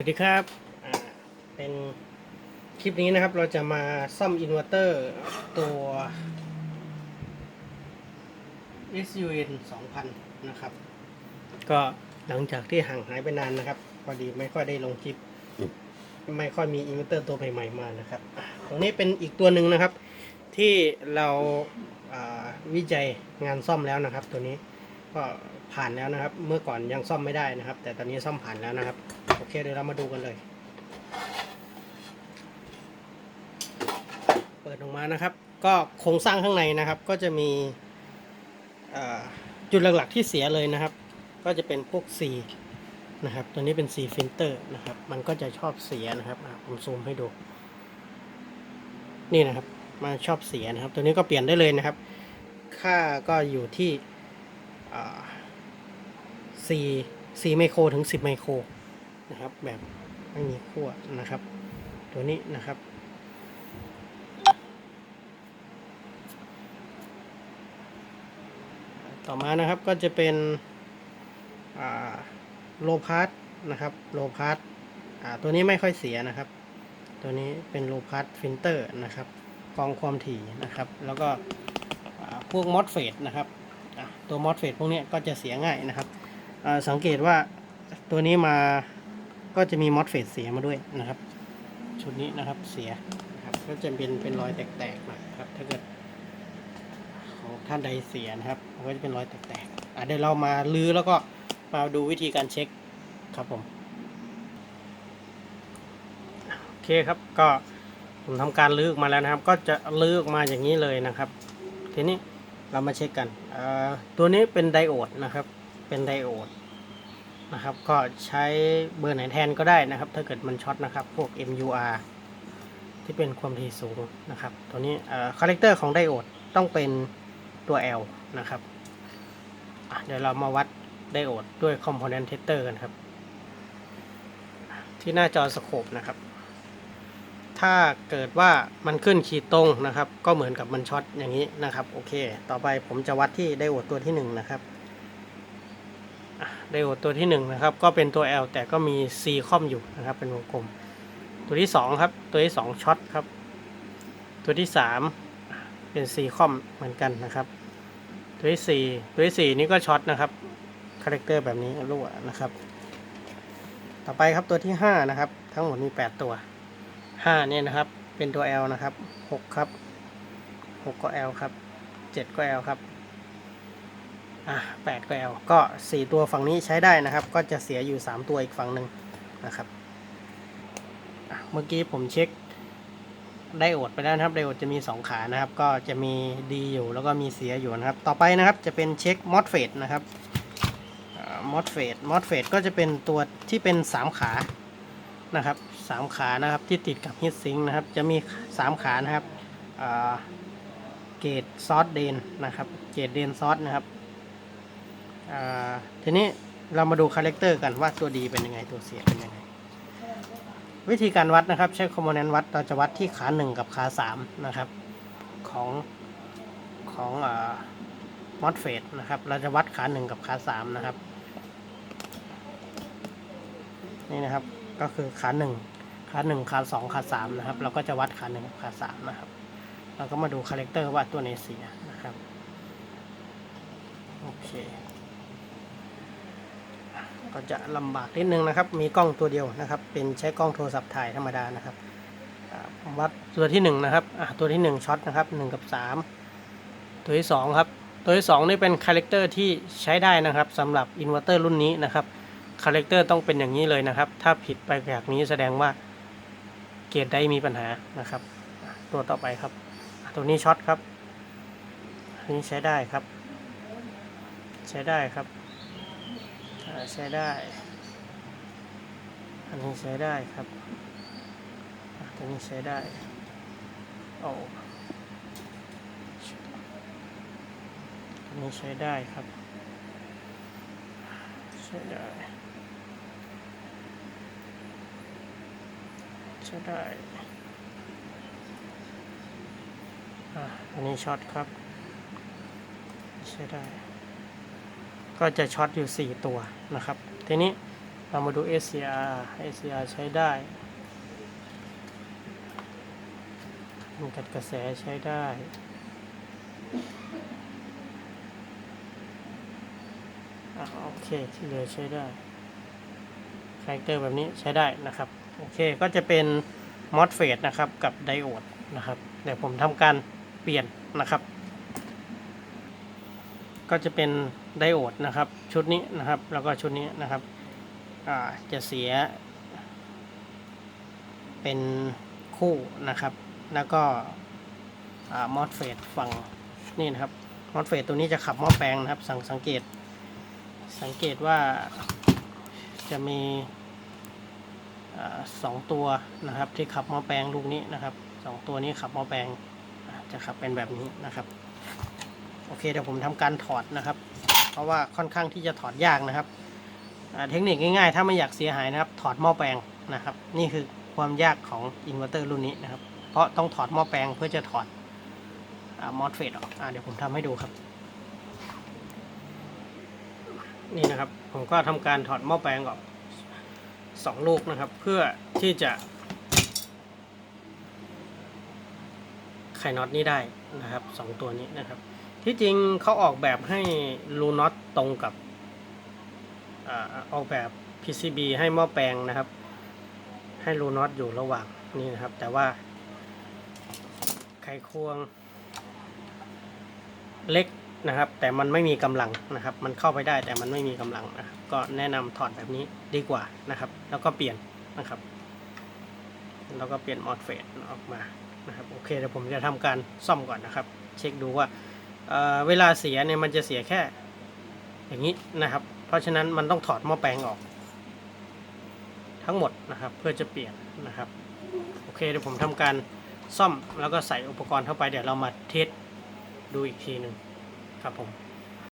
สวัสดีครับ เป็นคลิปนี้นะครับ เราจะมาซ่อมอินเวอร์เตอร์ตัว SUN 2000 นะครับ ก็หลังจากที่ห่างหายไปนานนะครับ พอดีไม่ค่อยได้ลงคลิป ไม่ค่อยมีอินเวอร์เตอร์ตัวใหม่ๆมานะครับ ตรงนี้เป็นอีกตัวหนึ่งนะครับ ที่เราาวิจัยงานซ่อมแล้วนะครับ ตัวนี้ก็ ผ่านแล้วนะครับ เมื่อก่อนยังซ่อมไม่ได้นะครับ แต่ตอนนี้ซ่อมผ่านแล้วนะครับ โอเคเดี๋ยวเรามาดูกันเลย เปิดออกมานะครับ ก็โครงสร้างข้างในนะครับ ก็จะมีจุดหลักๆที่เสียเลยนะครับ ก็จะเป็นพวก C นะครับ ตัวนี้เป็น C filter นะครับ มันก็จะชอบเสียนะครับผมซูมให้ดู นี่นะครับมันชอบเสียนะครับ ตัวนี้ก็เปลี่ยนได้เลยนะครับ ค่าก็อยู่ที่อ่า 4 4ไมโครถึง 10 ไมโครนะครับ แบบไม่มีขั้วนะครับ ตัวนี้นะครับ ต่อมานะครับก็จะเป็นโลพาร์นะครับโลพาร์ตัวนี้ไม่ค่อยเสียนะครับ ตัวนี้เป็นโลพาร์ฟิลเตอร์นะครับกรองความถี่นะครับ แล้วก็พวกมอสเฟตนะครับตัวมอสเฟตพวกนี้ก็จะเสียง่ายนะครับ สังเกตว่าตัวนี้มาก็จะมีมอสเฟตเสียมาด้วยนะครับ ชุดนี้นะครับเสียนะครับก็จะเป็นเป็นรอยแตกๆหน่อยครับ ถ้าเกิดของท่านใดเสียนะครับก็จะเป็นรอยแตกๆอะเดี๋ยวเรามาลื้อแล้วก็มาดูวิธีการเช็คครับผมโอเคครับก็ผมทำการลื้อออกมาแล้วนะครับ ก็จะลื้อออกมาอย่างนี้เลยนะครับ ทีนี้เรามาเช็คกันตัวนี้เป็นไดโอดนะครับ เป็นไดโอดนะครับ ก็ใช้เบอร์ไหนแทนก็ได้นะครับ ถ้าเกิดมันช็อตนะครับ พวก MUR ที่เป็นความถี่สูงนะครับ ตัวนี้คาแรคเตอร์ของไดโอดต้องเป็นตัว L นะครับเดี๋ยวเรามาวัดไดโอดด้วย Component Tester กันครับ ที่หน้าจอสโคปนะครับ ถ้าเกิดว่ามันขึ้นขีดตรงนะครับ ก็เหมือนกับมันช็อตอย่างนี้นะครับ โอเค ต่อไปผมจะวัดที่ไดโอดตัวที่หนึ่งนะครับ ไดโอดตัวที่1นงนะครับก็เป็นตัว L แต่ก็มี C ค่อมอยู่นะครับเป็นวงกลม ตัวที่2ครับตัวที่2ช็อตครับตัวที่ 3 เป็น C ค่อมเหมือนกันนะครับ ตัวที่ 4 ตัวที่ 4 นี่ก็ช็อตนะครับคาแรคเตอร์แบบนี้รั่วนะครับ ต่อไปครับตัวที่ 5 นะครับ ทั้งหมดมี8 ตัว 5 เนี่ยนะครับเป็นตัว L นะครับ 6 ครับ 6 ก็ L ครับ 7 ก็ L ครับ อะ8ก็ L ก็ 4 ตัวฝั่งนี้ใช้ได้นะครับ ก็จะเสียอยู่ 3 ตัวอีกฝั่งหนึ่งนะครับเมื่อกี้ผมเช็คไดโอดไปแล้วนะครับไดโอดจะมี 2 ขานะครับ ก็จะมีดีอยู่แล้วก็มีเสียอยู่นะครับ ต่อไปนะครับจะเป็นเช็คมอสเฟตนะครับมอสเฟตมอสเฟตก็จะเป็นตัวที่เป็น 3 ขานะครับสามขานะครับที่ติดกับฮิตซิงนะครับ จะมี 3 ขานะครับเกตซอสเดนนะครับ เกตเดนซอสนะครับ ทีนี้เรามาดูคาแรคเตอร์กันว่าตัวดีเป็นยังไงตัวเสียเป็นยังไง วิธีการวัดนะครับ ใช้คอมโพเนนต์วัดเราจะวัดที่ขา 1 กับขา 3 นะครับของของอ่ามอสเฟตนะครับ เราจะวัดขา 1 กับขา 3 นะครับ นี่นะครับก็คือขา 1 ขา 1 ขา 2 ขา 3 นะครับ เราก็จะวัดขา 1 กับขา 3 นะครับ เราก็มาดูคาแรคเตอร์ว่าตัวไหนเสียนะครับโอเค ก็จะลำบากนิดนึงนะครับ มีกล้องตัวเดียวนะครับ เป็นใช้กล้องโทรศัพท์ถ่ายธรรมดานะครับวัดตัวที่หนึ่งนะครับตัวที่หนึ่งช็อตนะครับหนึ่งกับสามตัวที่สองครับตัวที่สองนี่เป็นคาแรคเตอร์ที่ใช้ได้นะครับสำหรับอินเวอร์เตอร์รุ่นนี้นะครับคาแรคเตอร์ต้องเป็นอย่างนี้เลยนะครับ ถ้าผิดไปจากนี้แสดงว่าเกรดได้มีปัญหานะครับ ตัวต่อไปครับ ตัวนี้ช็อตครับนี้ใช้ได้ครับ ใช้ได้ครับ ใช้ได้ อันนี้ใช้ได้ครับอะตัวนี้ใช้ได้โอ้ตัวนี้ใช้ได้ครับ ใช้ได้ ใช้ได้อะอันนี้ช็อตครับ ใช้ได้ ก็จะช็อตอยู่ 4 ตัวนะครับ ทีนี้เรามาดู SCR SCR ใช้ได้มีกัดกระแสใช้ได้อะโอเคที่เหลือใช้ได้คาแรคเตอร์แบบนี้ใช้ได้นะครับ โอเคก็จะเป็น MOSFET นะครับกับไดโอดนะครับ เดี๋ยวผมทำการเปลี่ยนนะครับ ก็จะเป็นไดโอดนะครับ ชุดนี้นะครับแล้วก็ชุดนี้นะครับจะเสีย เป็นคู่นะครับ แล้วก็มอสเฟตฝั่งนี่นะครับมอสเฟตตัวนี้จะขับหม้อแปลงนะครับ สังสังเกต สังเกตว่าจะมีอสองตัวนะครับที่ขับหม้อแปลงลูกนี้นะครับสองตัวนี้ขับหม้อแปลงจะขับเป็นแบบนี้นะครับ โอเคเดี๋ยวผมทำการถอดนะครับ เพราะว่าค่อนข้างที่จะถอดยากนะครับเทคนิคง่ายๆ ถ้าไม่อยากเสียหายนะครับ ถอดหม้อแปลงนะครับ นี่คือความยากของอินเวอร์เตอร์รุ่นนี้นะครับ เพราะต้องถอดหม้อแปลงเพื่อจะถอดมอสเฟตออกเดี๋ยวผมทำให้ดูครับ นี่นะครับผมก็ทำการถอดหม้อแปลงออกสองลูกนะครับ เพื่อที่จะไขน็อตนี้ได้นะครับสองตัวนี้นะครับ ที่จริงเขาออกแบบให้รูน็อตตรงกับออกแบบ PCB ให้หม้อแปลงนะครับ ให้รูน็อตอยู่ระหว่างนี่นะครับ แต่ว่า ไขควง เล็กนะครับ แต่มันไม่มีกำลังนะครับ มันเข้าไปได้แต่มันไม่มีกำลังนะก็แนะนำถอดแบบนี้ดีกว่านะครับ แล้วก็เปลี่ยนนะครับ แล้วก็เปลี่ยนมอสเฟตออกมานะครับโอเคเดี๋ยวผมจะทำการซ่อมก่อนนะครับ เช็คดูว่า เวลาเสียเนี่ยมันจะเสียแค่ อย่างนี้นะครับ เพราะฉะนั้นมันต้องถอดหม้อแปลงออก ทั้งหมดนะครับ เพื่อจะเปลี่ยนนะครับ โอเคเดี๋ยวผมทำการซ่อมแล้วก็ใส่อุปกรณ์เข้าไปเดี๋ยวเรามาเทสดูอีกทีหนึ่งครับผม